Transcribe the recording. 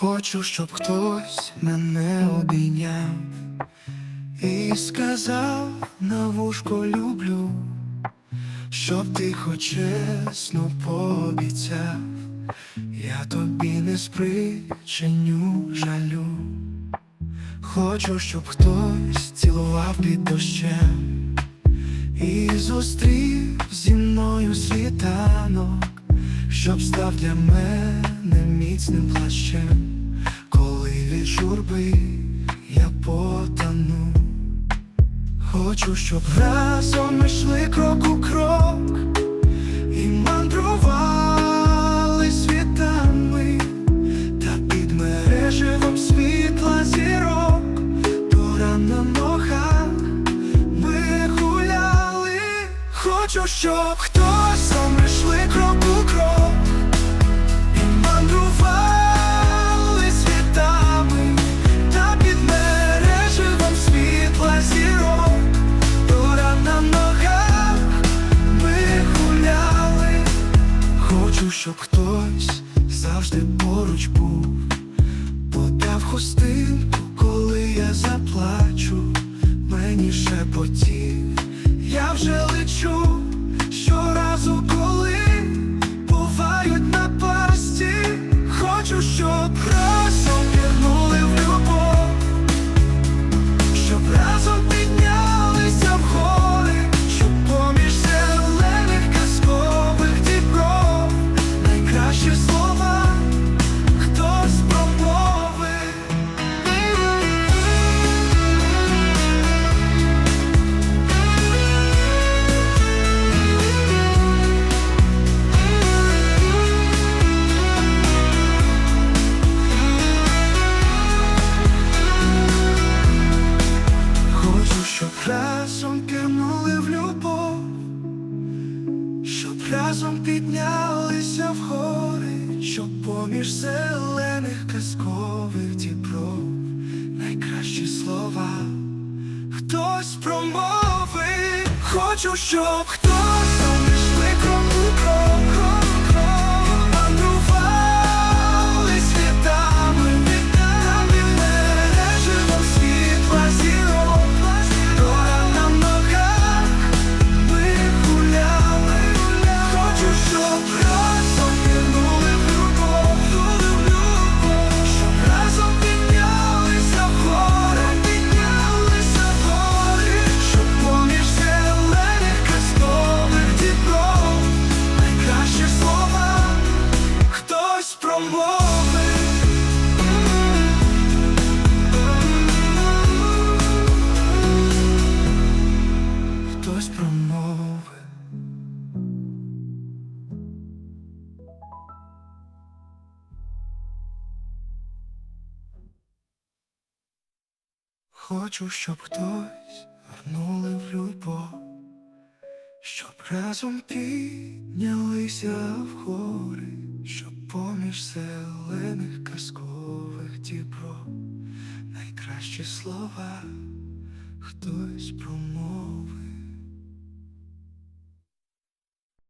Хочу, щоб хтось мене обійняв і сказав на вушко люблю, щоб ти чесно пообіцяв, я тобі не спричиню жалю. Хочу, щоб хтось цілував під дощем і зустрів зі мною світанок, щоб став для мене міцним плащем, коли від журби я потану. Хочу, щоб разом йшли крок у крок і мандрували світами та під мереживом світла зірок, до ран на ногах ми гуляли. Хочу, щоб Хочу, щоб хтось завжди поруч був, подав хустинку, коли я заплачу, мені шепотів, я вже лечу щоразу, коли бувають напасті. Хочу, щоб разом пірнули в любов, щоб разом піднялися в гори, щоб поміж зелених казкових дібров найкращі слова хтось промовив. Хочу, щоб хтось Хочу, щоб хтось вернули в любов, щоб разом піднялися в гори, щоб поміж зелених казкових дібров найкращі слова хтось промовив.